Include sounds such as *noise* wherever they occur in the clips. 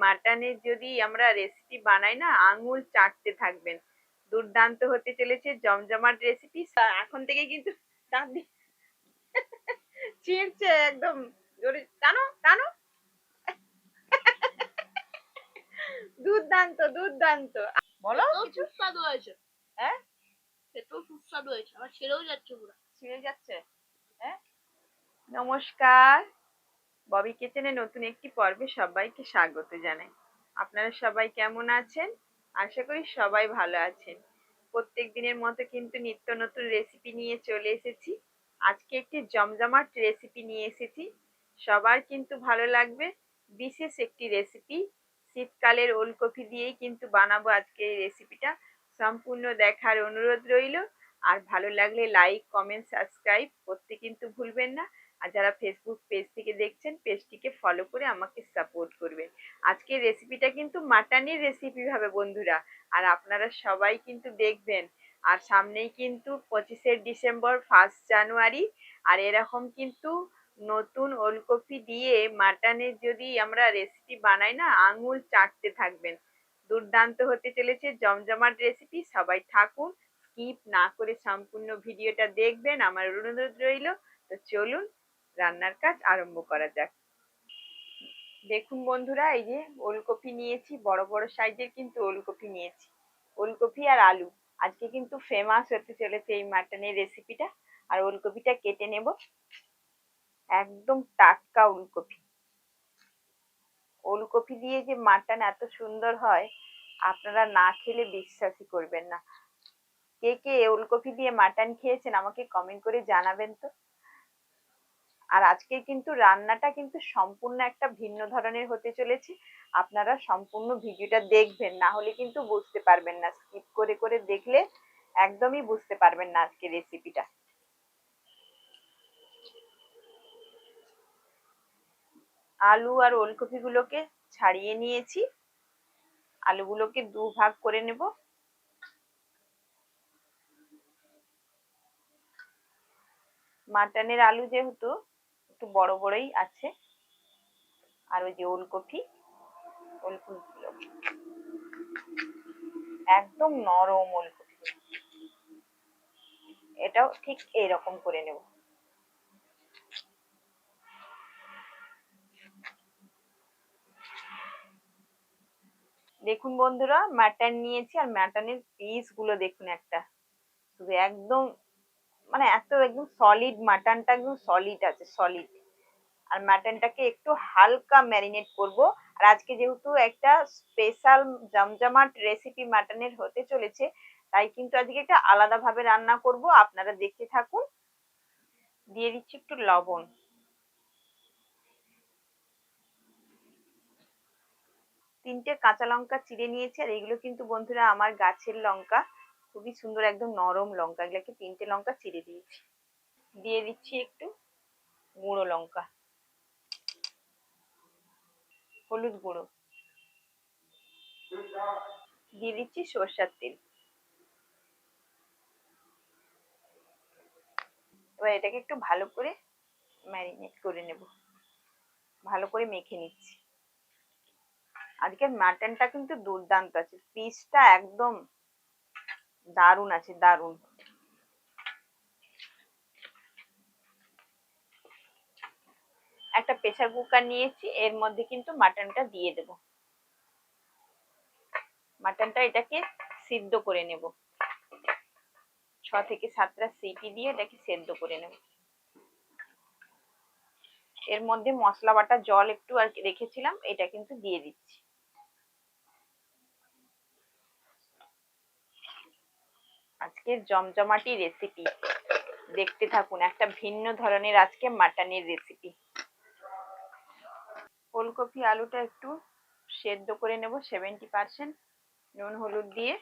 মাটনের যদি আমরা রেসিপি বানাই না আঙুল চাটতে থাকবেন। দুর্দান্ত হতে চলেছে জমজমাট রেসিপি এখন থেকে কিন্তু দাঁত দিয়ে ছিঁড়ছে একদম। জোরে টানো টানো। দুর্দান্ত দুর্দান্ত। বলো কিছু। সুস্বাদু হয়েছে। হ্যাঁ? খেতেও সুস্বাদু হয়েছে। আমার ছেড়েও যাচ্ছে পুরো। ছিঁড়ে যাচ্ছে। হ্যাঁ? নমস্কার। ববি কিচেনে নতুন একটি পর্বে সবাইকে স্বাগত জানাই। আপনারা সবাই কেমন আছেন? আশা করি সবাই ভালো আছেন। প্রত্যেক দিনের মতো কিন্তু নিত্য নতুন রেসিপি নিয়ে চলে এসেছি। আজকে একটি জমজমাট রেসিপি নিয়ে এসেছি। সবার কিন্তু ভালো লাগবে। বিশেষ একটি রেসিপি শীতকালের ওলকপি দিয়েই কিন্তু বানাবো আজকে এই রেসিপিটা সম্পূর্ণ দেখার অনুরোধ রইল। আর ভালো লাগলে লাইক কমেন্ট সাবস্ক্রাইব করতে কিন্তু ভুলবেন না। আর যারা ফেসবুক পেজ থেকে দেখছেন পেজটিকে ফলো করে আমাকে সাপোর্ট করবেন। আজকের রেসিপিটা কিন্তু মাটনের রেসিপি হবে বন্ধুরা। আর আপনারা সবাই কিন্তু দেখবেন। আর সামনেই কিন্তু পঁচিশে ডিসেম্বর ফার্স্ট জানুয়ারি আর এরকম কিন্তু নতুন ওলকপি দিয়ে মাটনের যদি আমরা রেসিপি বানাই না, আঙুল চাটতে থাকবেন। দুর্দান্ত হতে চলেছে জমজমাট রেসিপি সবাই থাকুন স্কিপ না করে সম্পূর্ণ ভিডিওটা দেখবেন। আমার অনুরোধ রইল। তো চলুন রান্নার কাজ আরম্ভ করা যাক। দেখুন বন্ধুরা, এই যে ওলকপি নিয়েছি, বড় বড় সাইজের কিন্তু ওলকপি নিয়েছি। ওলকপি আর আলু। আজকে কিন্তু ফেমাস হতে চলেছে এই মাটনের রেসিপিটা আর ওলকপিটা কেটে নেব। একদম টাটকা ওলকপি। ওলকপি দিয়ে যে মাটন এত সুন্দর হয়, আপনারা না খেলে বিশ্বাসই করবেন না। কে কে ওলকপি দিয়ে মাটন খেয়েছেন আমাকে কমেন্ট করে জানাবেন তো। আর আজকে কিন্তু রান্নাটা কিন্তু সম্পূর্ণ একটা ভিন্ন ধরনের হতে চলেছে। আপনারা সম্পূর্ণ ভিডিওটা দেখবেন, না হলে কিন্তু বুঝতে পারবেন না। স্কিপ করে করে দেখলে একদমই বুঝতে পারবেন না আজকে রেসিপিটা আলু আর ওলকপি গুলোকে ছাড়িয়ে নিয়েছি। আলুগুলোকে দু ভাগ করে নেব। মাটনের আলু যেহেতু একটু বড় বড়ই আছে। আর ওই যে ওলকপি ওলকপিগুলো একদম নরম ওলকপি। এটাও ঠিক এইরকম করে নেব। দেখুন বন্ধুরা মাটন নিয়েছি আর মাটনের পিসগুলো দেখুন একটা। শুধু একদম মানে এত একদম সলিড মাটনটা একদম সলিড আছে সলিড আর মাটনটাকে একটু হালকা ম্যারিনেট করব। আর আজকে যেহেতু একটা স্পেশাল জমজমাট রেসিপি মাটনের হতে চলেছে, তাই কিন্তু আজকে একটা আলাদা ভাবে রান্না করব। আপনারা দেখতে থাকুন। দিয়ে দিচ্ছি একটু লবণ। তিনটে কাঁচা লঙ্কা চিড়ে নিয়েছি, আর এগুলো কিন্তু বন্ধুরা আমার গাছের লঙ্কা। খুবই সুন্দর একদম নরম লঙ্কা, এগুলোকে তিনটে লঙ্কা চিড়ে দিয়েছি দিয়ে দিচ্ছি একটু গুঁড়ো লঙ্কা। হলুদ গুঁড়ো। দিয়ে দিচ্ছি সর্ষার তেল। এবার এটাকে একটু ভালো করে ম্যারিনেট করে নেব। ভালো করে মেখে নিচ্ছি। আজকের মাটনটা কিন্তু দুর্দান্ত আছে। পিসটা একদম দারুণ আছে, দারুণ। একটা প্রেসার কুকার নিয়েছি, এর মধ্যে কিন্তু মাটনটা দিয়ে দেব। মাটনটা এটাকে সিদ্ধ করে নেব। ছ থেকে সাতটা সিটি দিয়ে এটাকে সেদ্ধ করে নেব। এর মধ্যে মশলা বাটা, জল একটু আর রেখেছিলাম, এটা কিন্তু দিয়ে দিচ্ছি। আজকের জমজমাটি রেসিপি দেখতে থাকুন, একটা ভিন্ন ধরনের আজকে মাটনের রেসিপি ফুলকপি আলুটা একটু সেদ্ধ করে নেব সেভেন্টি পার্সেন্ট নুন, হলুদ দিয়ে।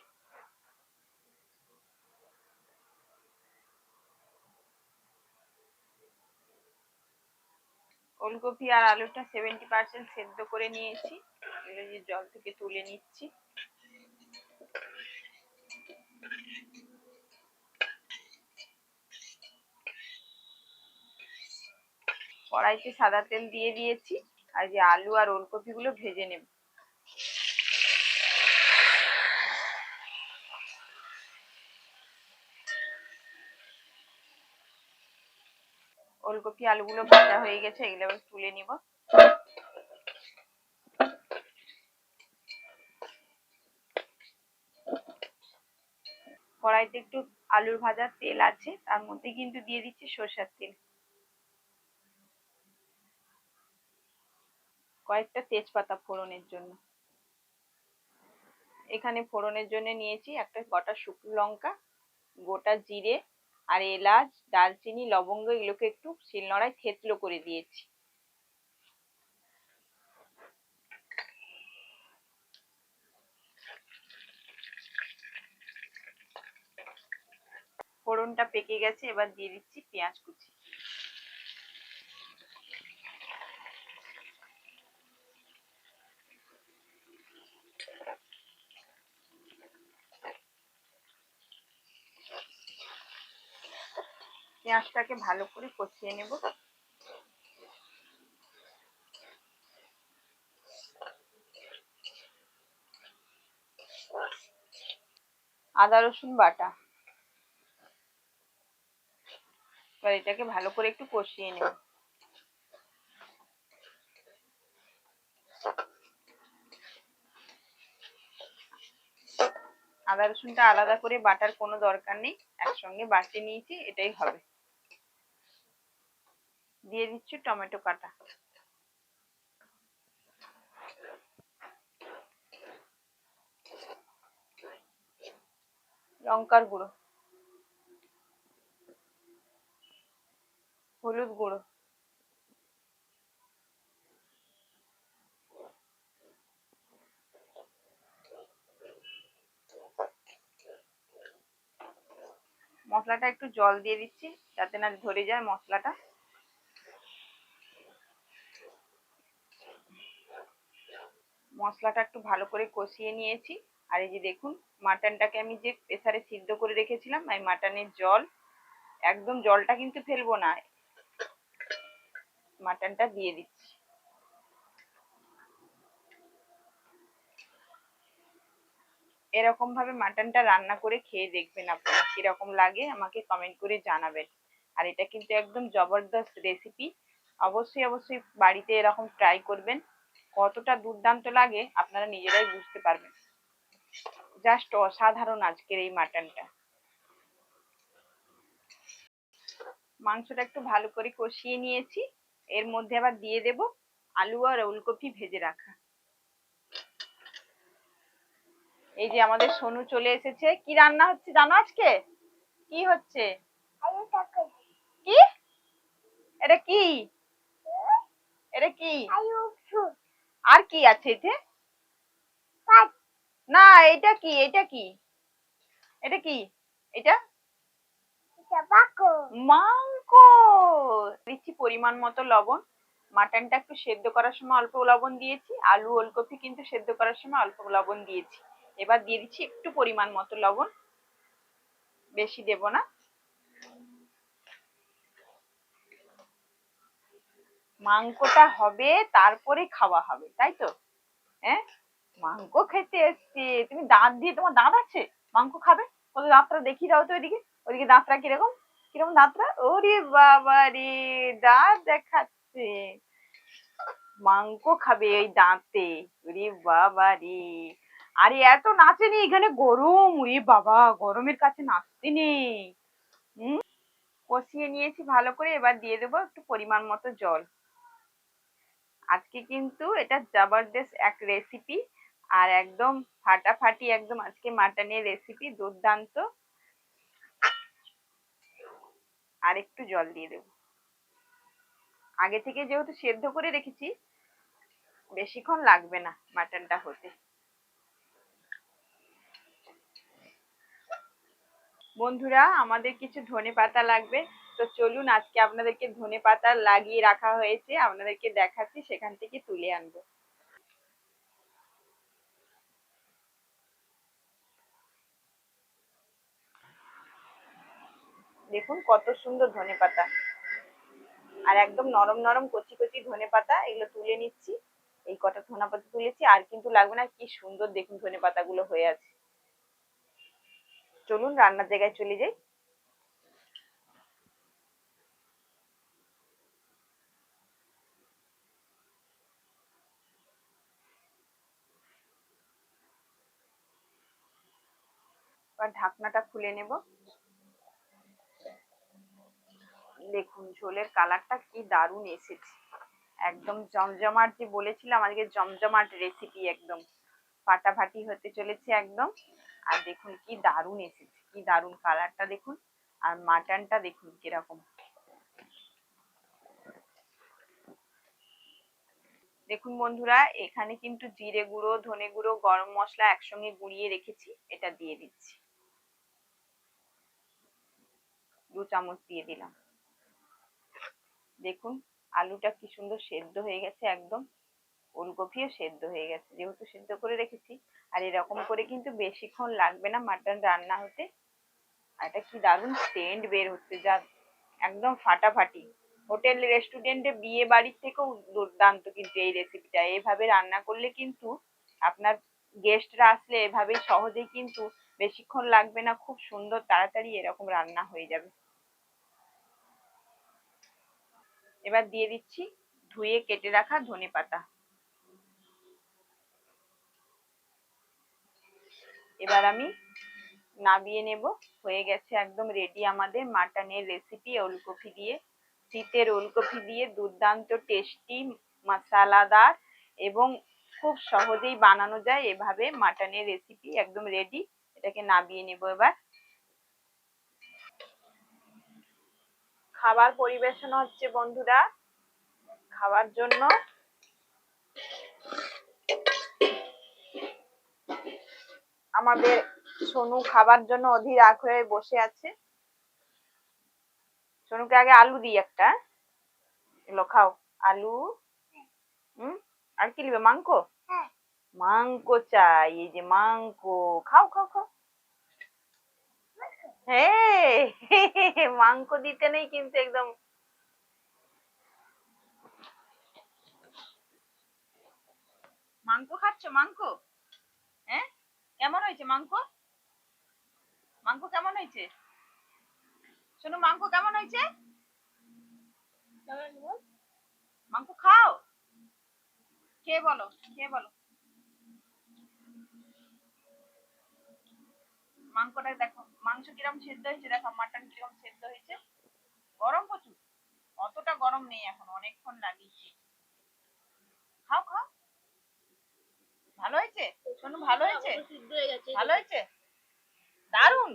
ওলকপি আর আলুটা সেভেন্টি পার্সেন্ট সেদ্ধ করে নিয়েছি। এগুলো জল থেকে তুলে নিচ্ছি। কড়াইতে সাদা তেল দিয়ে দিয়েছি আর যে আলু আর ওলকপি গুলো ভেজে নেব। ওলকপি আলুগুলো ভাজা হয়ে গেছে, এগুলো এবার তুলে নিব। কড়াইতে একটু আলুর ভাজার তেল আছে, তার মধ্যে কিন্তু দিয়ে দিচ্ছি সরষের তেল। কয়েকটা তেজপাতা ফোড়নের জন্য। এখানে ফোড়নের জন্য নিয়েছি একটা গোটা শুকনো লঙ্কা, গোটা জিরে আর এলাচ, দারচিনি, লবঙ্গ, এগুলোকে একটু শিলনোড়ায় থেতলো করে দিয়েছি। ফোড়নটা পেকে গেছে, এবার দিয়ে দিচ্ছি পেঁয়াজ কুচি। পেঁয়াজটাকে ভালো করে কষিয়ে নেব। আদা, রসুন বাটা। এবার এটাকে ভালো করে একটু কষিয়ে নেব। আদা, রসুনটা আলাদা করে বাটার কোনো দরকার নেই। একসঙ্গে বাটে নিয়েছি, এটাই হবে। দিয়ে দিচ্ছি টমেটো কাটা। লঙ্কার গুঁড়ো। হলুদ গুঁড়ো। মশলাটা একটু জল দিয়ে দিচ্ছি, যাতে না ধরে যায় মশলাটা। মশলাটা একটু ভালো করে কষিয়ে নিয়েছি। আর এই যে দেখুন, মাটনটাকে আমি যে প্রেসারে সিদ্ধ করে রেখেছিলাম, এই মাটনের জল, একদম জলটা কিন্তু ফেলব না। মাটনটা দিয়ে দিচ্ছি। এরকম ভাবে মাটনটা রান্না করে খেয়ে দেখবেন আপনারা, কীরকম লাগে আমাকে কমেন্ট করে জানাবেন। আর এটা কিন্তু একদম জবরদস্ত রেসিপি অবশ্যই অবশ্যই বাড়িতে এরকম ট্রাই করবেন। কতটা দুর্দান্ত লাগে আপনারা নিজেরাই বুঝতে পারবেন। জাস্ট অসাধারণ আজকের এই মাটনটা। মাংসটা একটু ভালো করে কষিয়ে নিয়েছি। এর মধ্যে আবার দিয়ে দেব আলু আর ওলকপি ভেজে রাখা। এই যে আমাদের সোনু চলে এসেছে। কি রান্না হচ্ছে জানো আজকে? কি হচ্ছে? কি? এটা কি? এটা কি? আর কি আছে এতে না এটা কি এটা কি? এটা কি? এটা? মাংক দিচ্ছি পরিমাণ মতো লবণ। মাটনটা একটু সেদ্ধ করার সময় অল্প লবণ দিয়েছি। আলু ওলকপি কিন্তু সেদ্ধ করার সময় অল্প লবণ দিয়েছি। এবার দিয়ে দিচ্ছি একটু পরিমাণ মতো লবণ। বেশি দেব না। মাংসটা হবে, তারপরে খাওয়া হবে, তাই তো? হ্যাঁ? মাংস খেতে এসছে। তুমি দাঁত দিয়ে, তোমার দাঁত আছে? মাংস খাবে? কত দাঁতটা দেখিয়ে দাও তো ওইদিকে। ওইদিকে দাঁতটা কীরকম? কীরকম দাঁতটা? ওরে বাবা রে, দাঁত দেখাচ্ছে। মাংস খাবে ওই দাঁতে। ওরে বাবা রে। আরে, এত নাচেনি এখানে গরম। ওরে বাবা, গরমের কাছে নাচতে হম? কষিয়ে নিয়েছি ভালো করে, এবার দিয়ে দেবো একটু পরিমাণ মতো জল। আজকে কিন্তু এটা জবরদস্ত এক রেসিপি আর একদম ফাটাফাটি একদম আজকে মাটনের রেসিপি দুর্দান্ত। আর একটু জল দিয়ে দেবো। আগে থেকে যেহেতু সেদ্ধ করে রেখেছি, বেশিক্ষণ লাগবে না মাটনটা হতে। বন্ধুরা, আমাদের কিছু ধনে পাতা লাগবে। তো চলুন, আজকে আপনাদেরকে ধনে পাতা লাগিয়ে রাখা হয়েছে। আপনাদেরকে দেখাচ্ছি, সেখান থেকে তুলে আনব। দেখুন, কত সুন্দর ধনে পাতা। আর একদম নরম নরম কচি কচি ধনে পাতা, এগুলো তুলে নিচ্ছি। এই কটা ধনে পাতা তুলেছি, আর কিন্তু লাগবে না, কি সুন্দর দেখুন ধনে পাতাগুলো হয়ে আছে। চলুন, রান্নার জায়গায় চলে যাই। এবার ঢাকনাটা খুলে নেব। দেখুন, ঝোলের কালারটা কি দারুণ এসেছে। একদম জমজমাট যে বলেছিলাম, আজকে জমজমাট রেসিপি একদম। ফাটাফাটি হতে চলেছে একদম। আর দেখুন, কি দারুণ এসেছে, কি দারুণ কালারটা দেখুন। আর মাটনটা দেখুন কীরকম। দেখুন বন্ধুরা, এখানে কিন্তু জিরে গুঁড়ো, ধনে গুঁড়ো, গরম মশলা একসঙ্গে গুঁড়িয়ে রেখেছি, এটা দিয়ে দিচ্ছি। দু চামচ দিয়ে দিলাম। দেখুন, আলুটা কি সুন্দর সেদ্ধ হয়ে গেছে একদম। ওলকপিও সেদ্ধ হয়ে গেছে, যেহেতু সেদ্ধ করে রেখেছি। আর এরকম করে কিন্তু বেশিক্ষণ লাগবে না মাটন রান্না হতে। আর এটা কি দারুণ সেন্ট বের হচ্ছে, যা একদম ফাটাফাটি। হোটেল রেস্টুরেন্টে বিয়ে বাড়ির থেকেও দুর্দান্ত কিন্তু এই রেসিপিটা এভাবে রান্না করলে কিন্তু আপনার গেস্টরা আসলে এভাবেই সহজেই কিন্তু বেশিক্ষণ লাগবে না, খুব সুন্দর তাড়াতাড়ি এরকম রান্না হয়ে যাবে। এবার দিয়ে দিচ্ছি ধুয়ে কেটে রাখা ধনে পাতা। এবার আমি নাবিয়ে নেব। হয়ে গেছে একদম রেডি আমাদের মাটনের রেসিপি ওলকপি দিয়ে। শীতের ওলকপি দিয়ে দুর্দান্ত টেস্টি মশলাদার এবং খুব সহজেই বানানো যায় এভাবে মাটনের রেসিপি একদম রেডি এটাকে নাবিয়ে নেব এবার। খাবার পরিবেশন হচ্ছে বন্ধুরা। খাওয়ার জন্য আমাদের সোনু খাবার জন্য অধীর আগ হয়ে বসে আছে। সোনুকে আগে আলু দিই একটা। এগুলো খাও। আলু হুম? আর কি নিবে? মাংকো হ্যাঁ। মাংকো চাই এই যে মাংকো খাও খাও খাও। মাংকো দিতে নেই কিন্তু একদম। মাংকো খাচ্ছ মাংকো হ্যাঁ? কেমন হয়েছে মাংস? মাংস কেমন হয়েছে? শোনো, মাংস কেমন হয়েছে? মাংস খাও। খেয়ে বলো খেয়ে বলো। মাংসটা দেখো মাংস কিরম সেদ্ধ হয়েছে দেখো মাটন কিরম সেদ্ধ হয়েছে। গরম প্রচুর অতটা গরম নেই এখন অনেকক্ষণ লাগিয়েছি। খাও খাও। ভালো হয়েছে? শোনো ভালো হয়েছে? তো হয়ে ভালো হয়েছে? দারুণ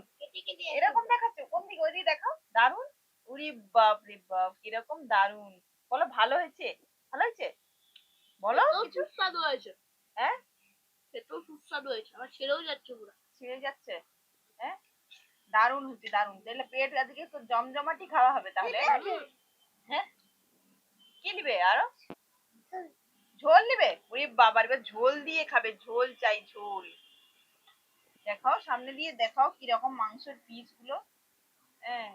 এরকম দেখাচ্ছে কোন দিকে? ওই দিকে দেখাও। দারুণ উরি বাপ রে বাপ কীরকম দারুণ বলো ভালো হয়েছে? ভালো হয়েছে? বলো কিছু? সুস্বাদু হয়েছে। হ্যাঁ? খেতেও সুস্বাদু হয়েছে আমার ছেড়েও যাচ্ছে পুরো। ছিঁড়ে যাচ্ছে? হ্যাঁ দারুণ হচ্ছে দারুণ তাহলে পেট আজকে তো জমজমাটি খাওয়া হবে তাহলে? হ্যাঁ? কি নিবে আরও? ঝোল নিবে? ওরে বাবার এবার ঝোল দিয়ে খাবে ঝোল চাই ঝোল। দেখাও সামনে দিয়ে দেখাও কীরকম মাংসের পিসগুলো হ্যাঁ।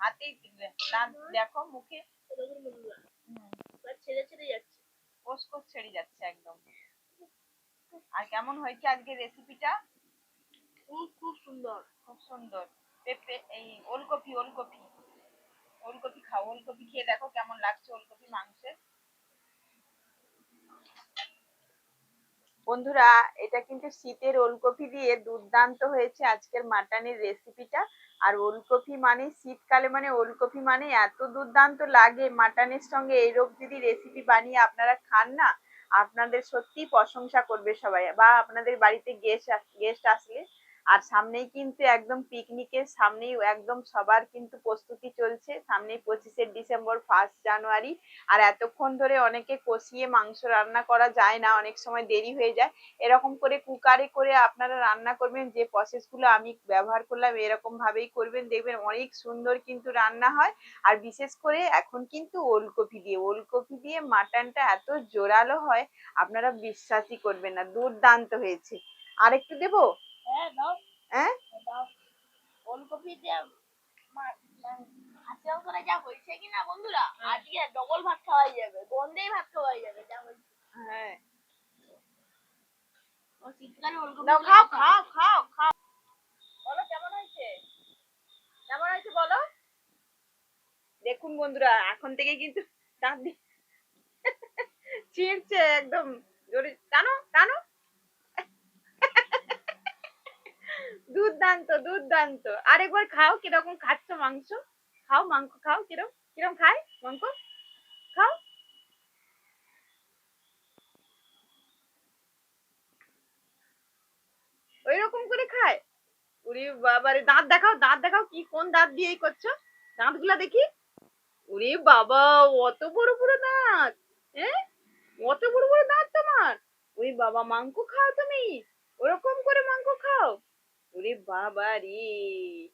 হাতেই দিবে না দেখো মুখে। এরকম বন্ধুরা হুম, এবার ছেড়ে ছেড়ে যাচ্ছে। কোষ কোষ ছেড়ে যাচ্ছে একদম। আর কেমন হয়েছে আজকে রেসিপিটা খুব খুব সুন্দর। খুব সুন্দর। পেঁপে এই ওলকপি ওলকপি। ওলকপি খাও ওলকপি খেয়ে দেখো কেমন লাগছে ওলকপি মাংসের বন্ধুরা এটা কিন্তু শীতের ওলকপি দিয়ে দুর্দান্ত হয়েছে আজকের মাটনের রেসিপিটা। আর ওলকপি মানে শীতকালে মানে ওলকপি মানে এত দুর্দান্ত লাগে মাটনের সঙ্গে। এইরকম যদি রেসিপি বানিয়ে আপনারা খান না আপনাদের সত্যি প্রশংসা করবে সবাই। বা আপনাদের বাড়িতে গেস্ট গেস্ট আসলে আর সামনেই কিন্তু একদম পিকনিকের সামনেই একদম সবার কিন্তু প্রস্তুতি চলছে। সামনেই পঁচিশে ডিসেম্বর ফার্স্ট জানুয়ারি আর এতক্ষণ ধরে অনেকে কষিয়ে মাংস রান্না করা যায় না, অনেক সময় দেরি হয়ে যায়। এরকম করে কুকারে করে আপনারা রান্না করবেন, যে প্রসেসগুলো আমি ব্যবহার করলাম এরকম ভাবেই করবেন। দেখবেন অনেক সুন্দর কিন্তু রান্না হয়। আর বিশেষ করে এখন কিন্তু ওলকপি দিয়ে ওলকপি দিয়ে মাটনটা এত জোরালো হয়, আপনারা বিশ্বাসই করবেন না, দুর্দান্ত হয়েছে। আর একটু দেবো? হ্যাঁ দাও। দাও। ওলকপি দিয়ে মা- মা- আজকাল করে যা হয়েছে কি বন্ধুরা। আজকে ডবল ভাত খাওয়াই যাবে গন্ধেই ভাত খাওয়াই যাবে যা হয়েছে। হ্যাঁ। ও শীতকালে ওলকপি নাও গুলো খাও খাও। খাও খাও খাও। বলো কেমন হয়েছে? কেমন হয়েছে বলো? দেখুন বন্ধুরা এখন থেকে কিন্তু *laughs* দাঁত দিয়ে *laughs* ছিঁড়ছে একদম। জোরে টানো টানো। দুর্দান্ত দুর্দান্ত। আরেকবার খাও, কীরকম খাচ্ছ মাংস? খাও মাংস, খাও, কিরম কিরম খায় মাংস? খাও। ওই রকম করে খায়? উরি বাবারে, দাঁত দেখাও দাঁত দেখাও কি, কোন দাঁত দিয়ে করছ? দাঁতগুলা দেখি। ওরে বাবা, অত বড় বড় দাঁত হ্যাঁ অত বড় বড় দাঁত তোমার। ওরে বাবা, মাংস খাও তুমি। ওরকম করে মাংস খাও। ওরে বাবা রে